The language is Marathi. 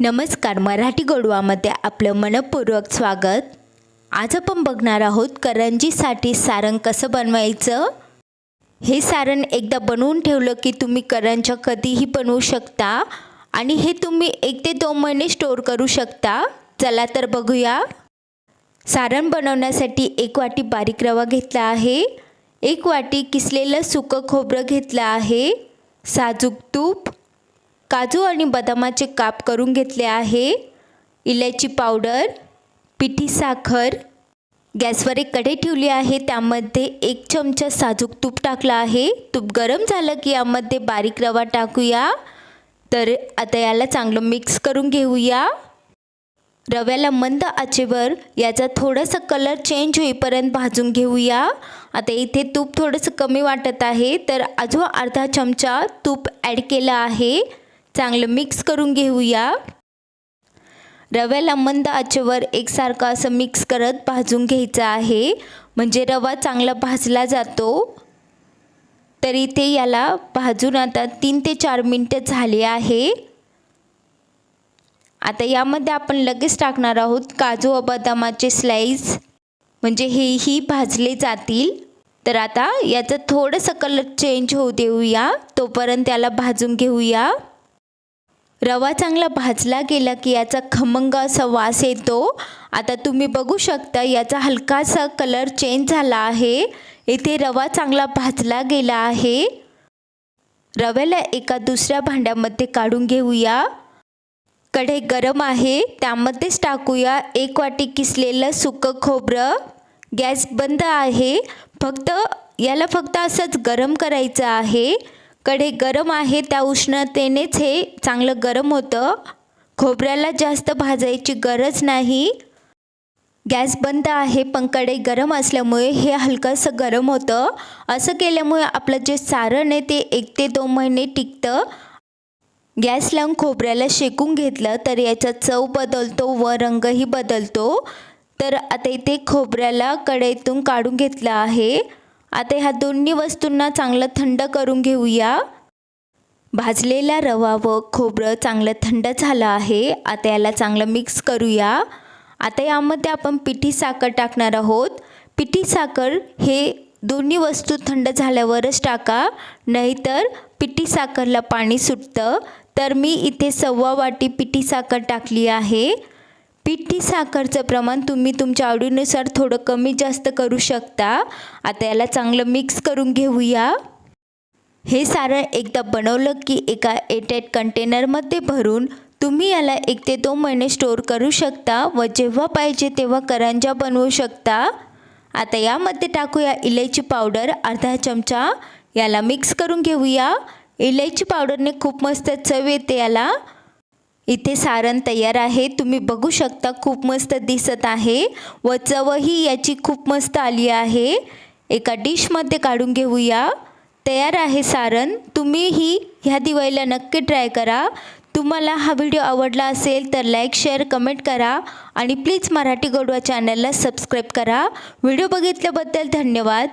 नमस्कार मराठी गोडवामध्ये आपलं मनपूर्वक स्वागत. आज आपण बघणार आहोत करंजीसाठी सारण कसं बनवायचं? हे सारण एकदा बनवून ठेवलं की तुम्ही करंजा कधीही बनवू शकता आणि हे तुम्ही एक ते दोन महिने स्टोअर करू शकता. चला तर बघूया. सारण बनवण्यासाठी एक वाटी बारीक रवा घेतला आहे. एक वाटी किसलेलं सुकं खोबरं घेतलं आहे. साजूक तूप काजू आणि बदामाचे काप करून घेतले आहे. इलायची पावडर पिठी साखर गॅसवर एक कढई ठेवली आहे. त्यामध्ये एक चमचा साजूक तूप टाकला आहे. तूप गरम झालं की यामध्ये बारीक रवा टाकूया. तर आता याला चांगलं मिक्स करून घेऊया. रव्याला मंद आचेवर याचा थोडासा कलर चेंज होईपर्यंत भाजून घेऊया. आता इथे तूप थोडंसं कमी वाटत आहे. तर अजून अर्धा चमचा तूप ॲड केलं आहे. चांगलं मिक्स करून घेऊया. रव्याला मंद आचेवर एकसारखं असं मिक्स करत भाजून घ्यायचं आहे. म्हणजे रवा चांगला भाजला जातो. तर इथे याला भाजून आता तीन ते चार मिनटं झाली आहे. आता यामध्ये आपण लगेच टाकणार आहोत काजू व बदामाचे स्लाईस म्हणजे हेही भाजले जातील. तर आता याचं थोडंसं कलर चेंज होऊ देऊया. तोपर्यंत त्याला भाजून घेऊया. रवा चांगला भाजला गेला की याचा खमंग असा वास येतो. आता तुम्ही बघू शकता याचा हलकासा कलर चेंज झाला आहे. इथे रवा चांगला भाजला गेला आहे. रव्याला एका दुसऱ्या भांड्यामध्ये काढून घेऊया. कढई गरम आहे त्यामध्येच टाकूया. एक वाटी किसलेलं सुकं खोबरं. गॅस बंद आहे. फक्त याला फक्त असंच गरम करायचं आहे. कढई गरम आहे त्या उष्णतेनेच हे चांगलं गरम होतं. खोबऱ्याला जास्त भाजायची गरज नाही. गॅस बंद आहे पण कढई गरम असल्यामुळे हे हलकंसं गरम होतं. असं केल्यामुळे आपलं जे सारण आहे ते एक ते दोन महिने टिकतं. गॅस लावून खोबऱ्याला शेकून घेतलं तर याचा चव बदलतो व रंगही बदलतो. तर आता इथे खोबऱ्याला कढईतून काढून घेतलं आहे. आता ह्या दोन्ही वस्तूंना चांगलं थंड करून घेऊया. भाजलेला रवा व खोबरं चांगलं थंड झालं आहे. आता याला चांगलं मिक्स करूया. आता यामध्ये आपण पिठी साखर टाकणार आहोत. पिठी साखर हे दोन्ही वस्तू थंड झाल्यावरच टाका. नाहीतर पिठी साखरला पाणी सुटतं. तर मी इथे सव्वा वाटी पिठी साखर टाकली आहे. पिठी साखरचं प्रमाण तुम्ही तुमच्या आवडीनुसार थोडं कमी जास्त करू शकता. आता याला चांगलं मिक्स करून घेऊया. हे सारण एकदा बनवलं की एका एटेड कंटेनरमध्ये भरून तुम्ही याला एक ते दोन महिने स्टोअर करू शकता व जेव्हा पाहिजे तेव्हा करंजा बनवू शकता. आता यामध्ये टाकूया इलायची पावडर अर्धा चमचा याला मिक्स करून घेऊया. इलायची पावडरने खूप मस्त चव येते याला. इथे सारण तयार आहे. तुम्ही बघू शकता खूप मस्त दिसत आहे. व चवही याची खूप मस्त आली आहे. एका डिशमध्ये काढून घेऊया. तयार आहे सारण. तुम्हीही ह्या दिवाळीला नक्की ट्राय करा. तुम्हाला हा व्हिडिओ आवडला असेल तर लाईक शेअर कमेंट करा. आणि प्लीज मराठी गोडवा चॅनलला सबस्क्राईब करा. व्हिडिओ बघितल्याबद्दल धन्यवाद.